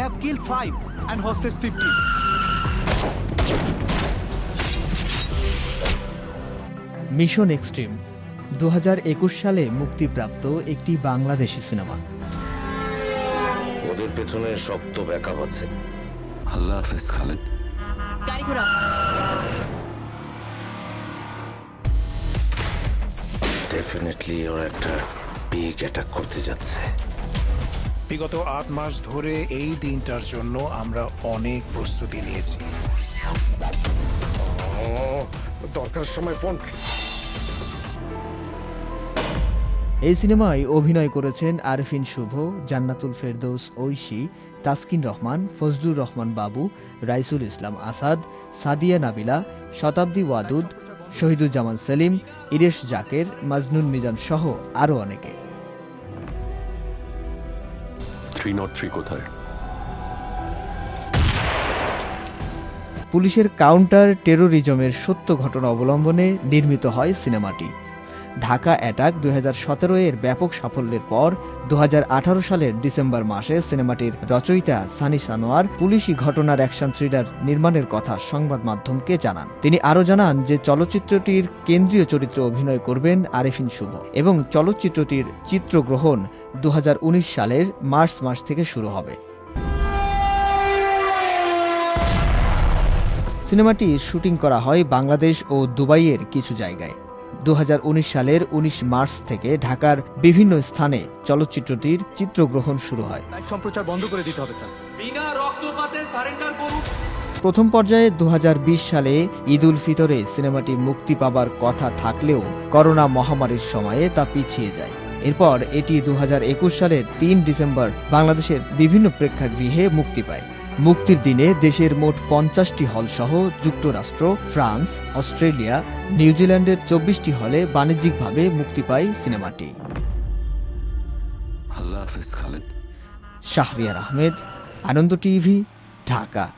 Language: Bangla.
have killed five and hostage 50. Mission extreme দু হাজার একুশ সালে মুক্তিপ্রাপ্ত একটি বাংলাদেশি সিনেমা। ওদের পেছনে শক্ত ব্যাকআপ আছে। আল্লাহ হাফেজ খালেদ। গাড়ি ঘোরাও। ডেফিনেটলি ওরা একটা বিগ অ্যাটাক করতে যাচ্ছে। বিগত আট মাস ধরে এই দিনটার জন্য আমরা অনেক প্রস্তুতি নিয়েছি। দরকার সময় ফোন এই সিনেমায় অভিনয় করেছেন আরফিন শুভ জান্নাতুল ফেরদৌস ঐশী তাসকিন রহমান ফজলুর রহমান বাবু রাইসুল ইসলাম আসাদ সাদিয়া নাবিলা শতাব্দী ওয়াদুদ শহীদুজ্জামান সেলিম ইরেশ জাকের মাজনুন মিজান সহ আরও অনেকে। থ্রি থ্রি কোথায়? পুলিশের কাউন্টার টেরোরিজমের সত্য ঘটনা অবলম্বনে নির্মিত হয় সিনেমাটি। ঢাকা অ্যাটাক দু হাজার সতেরো এর ব্যাপক সাফল্যের পর দু হাজার আঠারো সালের ডিসেম্বর মাসে সিনেমাটির রচয়িতা সানি সানোয়ার পুলিশি ঘটনার অ্যাকশন থ্রিলার নির্মাণের কথা সংবাদ মাধ্যমকে জানান। তিনি আরও জানান যে চলচ্চিত্রটির কেন্দ্রীয় চরিত্রে অভিনয় করবেন আরেফিন শুভ এবং চলচ্চিত্রটির চিত্রগ্রহণ দু হাজার উনিশ সালের মার্চ মাস থেকে শুরু হবে। সিনেমাটি শুটিং করা হয় বাংলাদেশ ও দুবাইয়ের কিছু জায়গায়। দু হাজার উনিশ সালের ১৯ মার্চ থেকে ঢাকার বিভিন্ন স্থানে চলচ্চিত্রটির চিত্রগ্রহণ শুরু হয়। সম্প্রচার বন্ধ করে দিতে হবে স্যার। প্রথম পর্যায়ে দু হাজার বিশ সালে ঈদ উল ফিতরে সিনেমাটি মুক্তি পাবার কথা থাকলেও করোনা মহামারীর সময়ে তা পিছিয়ে যায়। এরপর এটি দু হাজার একুশ সালের তিন ডিসেম্বর বাংলাদেশের বিভিন্ন প্রেক্ষাগৃহে মুক্তি পায়। মুক্তির দিনে দেশের মোট পঞ্চাশটি হল সহ যুক্তরাষ্ট্র ফ্রান্স অস্ট্রেলিয়া নিউজিল্যান্ডের চব্বিশটি হলে বাণিজ্যিকভাবে মুক্তি পায় সিনেমাটি। শাহরিয়ার আহমেদ আনন্দ টিভি ঢাকা।